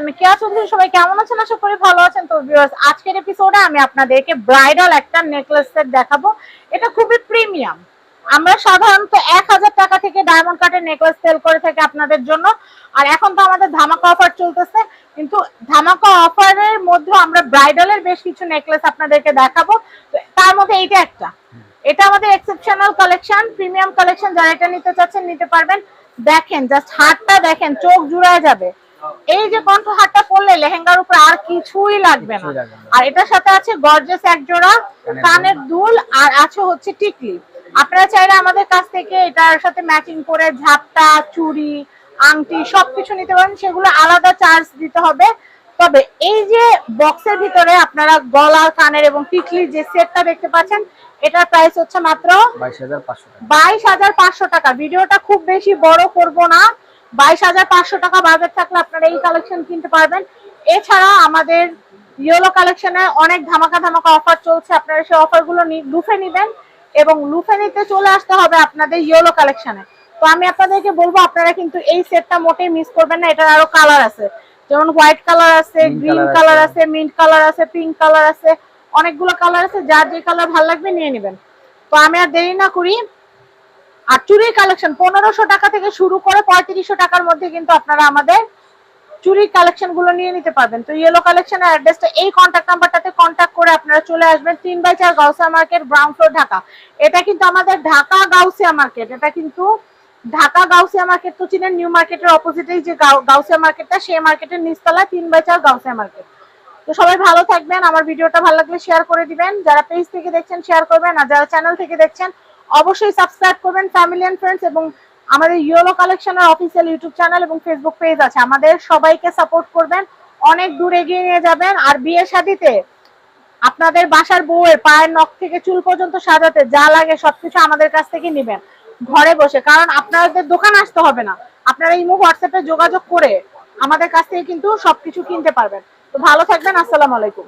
আমি কেয়া চৌধুরী সবাই কেমন আছেন? আশা করি ভালো আছেন। তো ভিউয়ার্স আজকের এপিসোডে আমি আপনাদেরকে ব্রাইডাল একটা নেকলেস সেট দেখাবো। এটা খুবই প্রিমিয়াম আমরা সাধারণত এক হাজার টাকা থেকে ডায়মন্ড কাটের নেকলেস সেল করে থাকি আপনাদের জন্য। আর এখন তো আমাদের ধামাকা অফার চলতেছে। কিন্তু ধামাকা অফারের মধ্যে আমরা ব্রাইডালের বেশ কিছু নেকলেস আপনাদেরকে দেখাবো। তার মধ্যে এইটা একটা। এটা আমাদের এক্সেপশনাল কালেকশন প্রিমিয়াম কালেকশন যারা এটা নিতে চাচ্ছেন, নিতে পারবেন। দেখেন জাস্ট হাতটা দেখেন, চোখ জুড়ায় যাবে। এই যে কণ্ঠ হাতটা পরলে লেহেঙ্গার উপর আর কিছুই লাগবে না। আর এটার সাথে আছে গর্জেস এক জোড়া কানের দুল। আর আছে হচ্ছে টিকলি। আপনারা চাইলে আমাদের কাছ থেকে এটার সাথে ম্যাচিং করে ঝাপটা চুড়ি আংটি সবকিছু নিতে পারেন। সেগুলো আলাদা চার্জ দিতে হবে। তবে এই যে বক্সের ভিতরে আপনারা গলা কানের এবং টিকলির যে সেটটা দেখতে পাচ্ছেন এটার প্রাইস হচ্ছে মাত্র বাইশ হাজার পাঁচশো টাকা। ভিডিওটা খুব বেশি বড় করব না। বাইশ হাজার পাঁচশো টাকা বাজেট থাকলে আপনারা এই কালেকশন কিনতে পারবেন। এছাড়া আমাদের ইয়েলো কালেকশনে অনেক ধামাকা ধামাকা অফার চলছে। আপনারা সেই অফারগুলো লুফে নিবেন এবং লুফে নিতে চলে আসতে হবে আপনাদের ইয়েলো কালেকশনে তো আমি আপনাদেরকে বলব আপনারা কিন্তু এই সেটটা মোটেই মিস করবেন না। এটার আরও কালার আছে। যেমন হোয়াইট কালার আছে গ্রিন কালার আছে। আছে মিন্ট কালার আছে পিঙ্ক কালার আছে অনেকগুলো কালার আছে। যার যে কালার ভালো লাগবে নিয়ে নেবেন। তো আমি আর দেরি না করি। আর চুরির কালেকশন পনেরোশো টাকা থেকে শুরু করে পঁয়ত্রিশশো টাকার মধ্যে কিন্তু আপনারা আমাদের চুরির কালেকশনগুলো নিয়ে নিতে পারবেন। তো ইয়েলো কালেকশনের অ্যাড্রেসটা এই কন্ট্যাক্ট নাম্বারটাতে কন্ট্যাক্ট করে আপনারা চলে আসবেন। তিন বাই চার Gausia market ground floor Dhaka. এটা কিন্তু আমাদের ঢাকা গাউসিয়া মার্কেট এটা কিন্তু ঢাকা গাউসিয়া মার্কেট তো চিনেন নিউ মার্কেটের অপোজিটেই যে গাউ- গাউসিয়া মার্কেটটা সেই মার্কেটের নিচতলা তিন বাই চার গাউসিয়া মার্কেট তো সবাই ভালো থাকবেন। আমার ভিডিওটা ভালো লাগলে শেয়ার করে দিবেন। যারা পেজ থেকে দেখছেন শেয়ার করবেন। আর যারা চ্যানেল থেকে দেখছেন অবশ্যই সাবস্ক্রাইব করবেন ফ্যামিলি এন্ড ফ্রেন্ডস এবং আমাদের ইয়েলো কালেকশনের অফিসিয়াল ইউটিউব চ্যানেল এবং ফেসবুক পেজ আছে। আমাদের সবাইকে সাপোর্ট করবেন। অনেক দূর এগিয়ে নিয়ে যাবেন। আর বিয়ে শাদিতে আপনাদের বাসার বউয়ের পায়ের নখ থেকে চুল পর্যন্ত সাজাতে যা লাগে সবকিছু আমাদের কাছ থেকে নেবেন। ঘরে বসে। কারণ আপনাদের দোকান আসতে হবে না। আপনারা ইমো হোয়াটসঅ্যাপে যোগাযোগ করে আমাদের কাছ থেকে কিন্তু সবকিছু কিনতে পারবেন। তো ভালো থাকবেন। আসসালামু আলাইকুম।